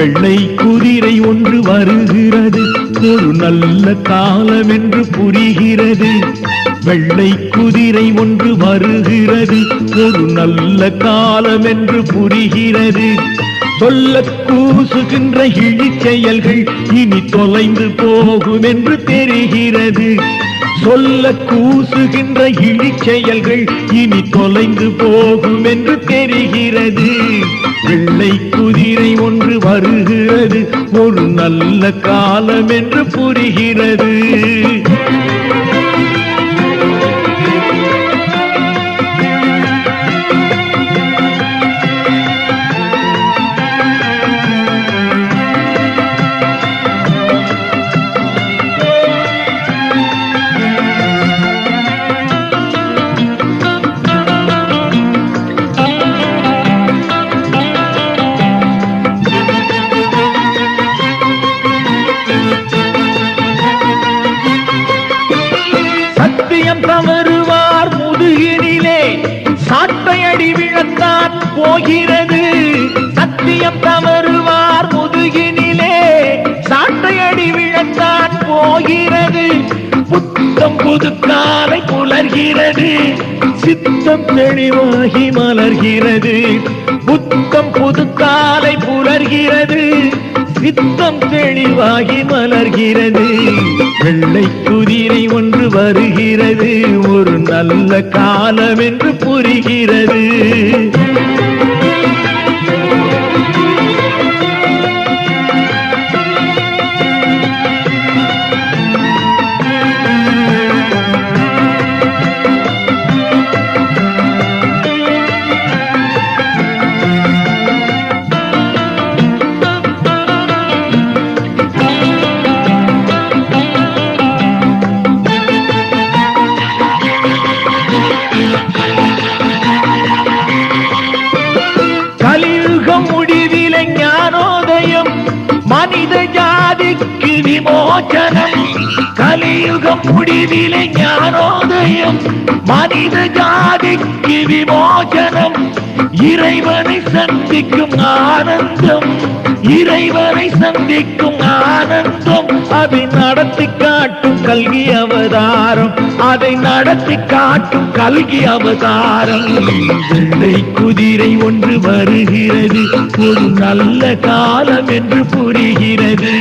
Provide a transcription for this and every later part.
வெள்ளை குதிரை ஒன்று வருகிறது. ஒரு நல்ல காலம் என்று புரிகிறது. வெள்ளை குதிரை ஒன்று வருகிறது. ஒரு நல்ல காலம் என்று புரிகிறது. சொல்ல கூசுகின்ற இழிச் செயல்கள் இனி தொலைந்து போகும் என்று தெரிகிறது. சொல்ல கூசுகின்ற இழிச் செயல்கள் இனி தொலைந்து போகும் என்று தெரிகிறது. வெள்ளை குதிரை ஒன்று வருகிறது. ஒரு நல்ல காலம் என்று புரிகிறது. போகிறது. சத்தியம் தவறுவார் முதுகினிலே. சாட்டையடி விழத்தான் போகிறது. புத்தம் புது காலை புலர்கிறது. சித்தம் தெளிவாகி மலர்கிறது. புத்தம் புது காலை புலர்கிறது. சித்தம் தெளிவாகி மலர்கிறது. வெள்ளை குதிரை ஒன்று வருகிறது. ஒரு நல்ல காலம் என்று புரிகிறது. மனித ஜாதிக்கு விமோச்சனம் கலியுகம் முடிவிலே ஞானோதயம். மனித ஜாதிக்கு விமோச்சனம் இறைவனை சந்திக்கும் ஆனந்தம். இறைவரை சந்திக்கும் ஆனந்தம் அதை நடத்தி காட்டும் கல்வி அவதாரம். அதை நடத்தி காட்டும் கல்வி அவதாரம். வெள்ளை குதிரை ஒன்று வருகிறது. ஒரு நல்ல காலம் என்று புரிகிறது.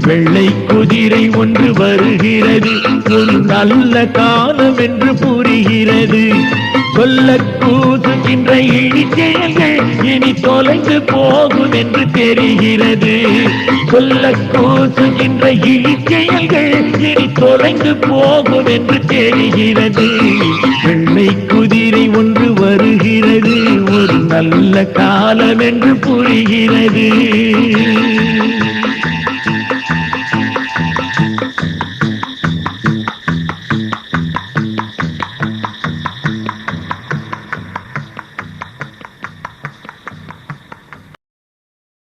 வெள்ளை குதிரை ஒன்று வருகிறது. ஒரு நல்ல காலம் என்று புரிகிறது. சொல்ல போகின்ற இழிச்செயல்கள் இனி தொலைந்து போகும் என்று தெரிகிறது. சொல்ல கூசுகின்ற இழிச்செயல்கள் இனி தொலைந்து போகும் என்று தெரிகிறது. வெள்ளை குதிரை ஒன்று வருகிறது. ஒரு நல்ல காலம் என்று புரிகிறது.